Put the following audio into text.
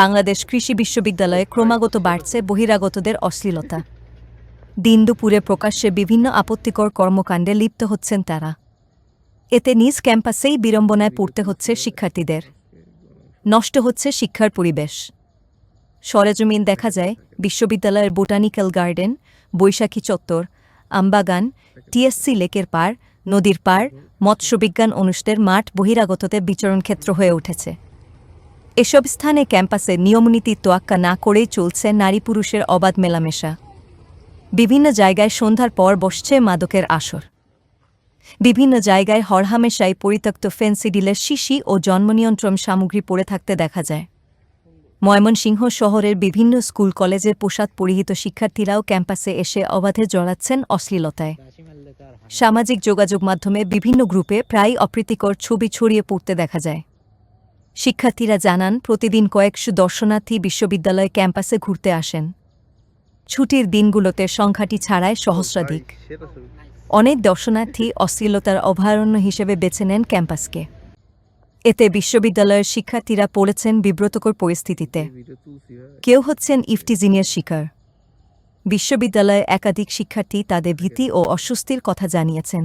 বাংলাদেশ কৃষি বিশ্ববিদ্যালয়ে ক্রমাগত বাড়ছে বহিরাগতদের অশ্লীলতা। দিন দুপুরে প্রকাশ্যে বিভিন্ন আপত্তিকর কর্মকাণ্ডে লিপ্ত হচ্ছেন তারা। এতে নিজ ক্যাম্পাসেই বিড়ম্বনায় পড়তে হচ্ছে শিক্ষার্থীদের। নষ্ট হচ্ছে শিক্ষার পরিবেশ। সরেজমিন দেখা যায় বিশ্ববিদ্যালয়ের বোটানিক্যাল গার্ডেন, বৈশাখী চত্বর, আমবাগান, টিএসসি লেকের পার নদীর পার মৎস্যবিজ্ঞান অনুষ্ঠের মাঠ বহিরাগতদের বিচরণ ক্ষেত্র হয়ে উঠেছে। এসব স্থানে ক্যাম্পাসে নিয়মনীতি তোয়াক্কা না করেই চলছে নারী পুরুষের অবাধ মেলামেশা। বিভিন্ন জায়গায় সন্ধ্যার পর বসছে মাদকের আসর। বিভিন্ন জায়গায় হরহামেশাই পরিত্যক্ত ফেন্সিডিলের শিশি ও জন্মনিয়ন্ত্রণ সামগ্রী পড়ে থাকতে দেখা যায়। ময়মনসিংহ শহরের বিভিন্ন স্কুল, কলেজের পোশাক পরিহিত শিক্ষার্থীরাও ক্যাম্পাসে এসে অবাধে জড়াচ্ছেন অশ্লীলতায়। সামাজিক যোগাযোগ মাধ্যমে বিভিন্ন গ্রুপে প্রায় অপ্রীতিকর ছবি ছড়িয়ে পড়তে দেখা যায়। শিক্ষার্থীরা জানান, প্রতিদিন কয়েকশো দর্শনার্থী বিশ্ববিদ্যালয় ক্যাম্পাসে ঘুরতে আসেন। ছুটির দিনগুলোতে সংখ্যাটি ছাড়ায় সহস্রাধিক। অনেক দর্শনার্থী অশ্লীলতার অভয়ারণ্য হিসেবে বেছে নেন ক্যাম্পাসকে। এতে বিশ্ববিদ্যালয়ের শিক্ষার্থীরা পড়েছেন বিব্রতকর পরিস্থিতিতে। কেউ হচ্ছেন ইফটিজিনিয়ার শিকার। বিশ্ববিদ্যালয়ে একাধিক শিক্ষার্থী তাদের ভীতি ও অস্বস্তির কথা জানিয়েছেন।